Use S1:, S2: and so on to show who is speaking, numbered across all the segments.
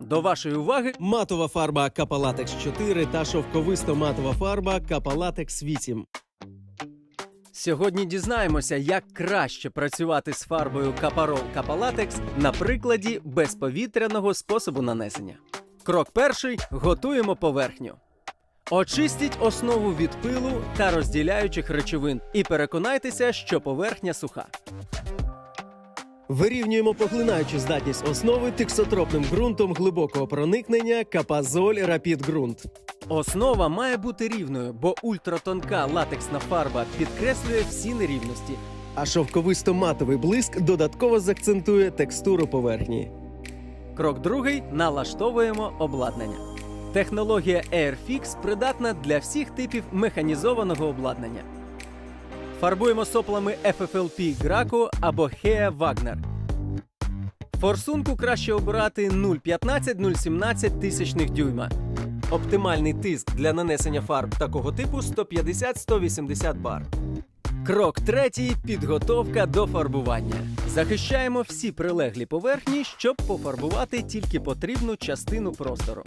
S1: До вашої уваги
S2: Матова фарба Капалатекс 4 та шовковисто матова фарба Капалатекс 8.
S1: Сьогодні дізнаємося, як краще працювати з фарбою Капарол Капалатекс на прикладі безповітряного способу нанесення. Крок перший готуємо поверхню. Очистіть основу від пилу та розділяючих речовин і переконайтеся, що поверхня суха.
S2: Вирівнюємо поглинаючу здатність основи тиксотропним ґрунтом глибокого проникнення Капазоль Рапід ґрунт.
S1: Основа має бути рівною, бо ультратонка латексна фарба підкреслює всі нерівності.
S2: А шовковисто матовий блиск додатково заакцентує текстуру поверхні.
S1: Крок другий налаштовуємо обладнання. Технологія Airfix придатна для всіх типів механізованого обладнання. Фарбуємо соплами FFLP Graco або Hea Wagner. Форсунку краще обирати 0,15-0,17 тисячних дюйма. Оптимальний тиск для нанесення фарб такого типу 150-180 бар. Крок третій підготовка до фарбування. Захищаємо всі прилеглі поверхні, щоб пофарбувати тільки потрібну частину простору.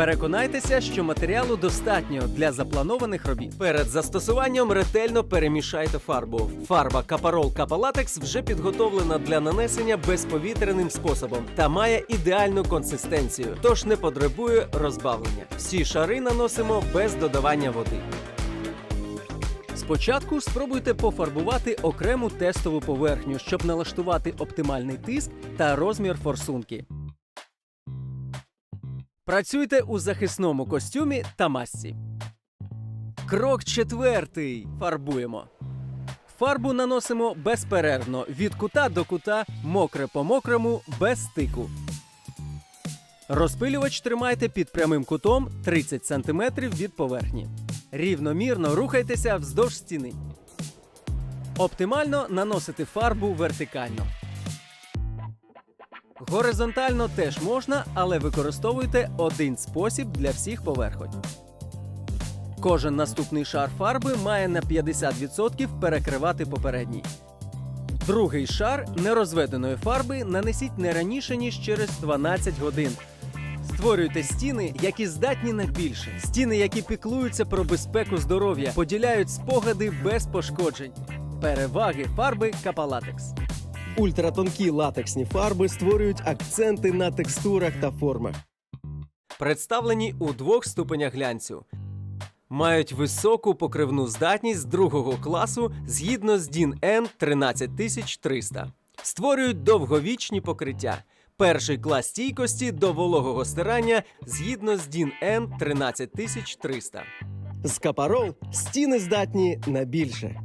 S1: Переконайтеся, що матеріалу достатньо для запланованих робіт. Перед застосуванням ретельно перемішайте фарбу. Фарба Капарол Капалатекс вже підготовлена для нанесення безповітряним способом та має ідеальну консистенцію, тож не потребує розбавлення. Всі шари наносимо без додавання води. Спочатку спробуйте пофарбувати окрему тестову поверхню, щоб налаштувати оптимальний тиск та розмір форсунки. Працюйте у захисному костюмі та масці. Крок четвертий. Фарбуємо. Фарбу наносимо безперервно від кута до кута, мокре по мокрому, без стику. Розпилювач тримайте під прямим кутом 30 см від поверхні. Рівномірно рухайтеся вздовж стіни. Оптимально наносити фарбу вертикально. Горизонтально теж можна, але використовуйте один спосіб для всіх поверхонь. Кожен наступний шар фарби має на 50% перекривати попередній. Другий шар нерозведеної фарби нанесіть не раніше, ніж через 12 годин. Створюйте стіни, які здатні на більше. Стіни, які піклуються про безпеку здоров'я, поділяють спогади без пошкоджень. Переваги фарби Капалатекс.
S2: Ультратонкі латексні фарби створюють акценти на текстурах та формах.
S1: представлені у двох ступенях глянцю. Мають високу покривну здатність другого класу згідно з DIN N 13300. Створюють довговічні покриття. Перший клас стійкості до вологого стирання згідно з DIN N 13300.
S2: З Капарол стіни здатні на більше.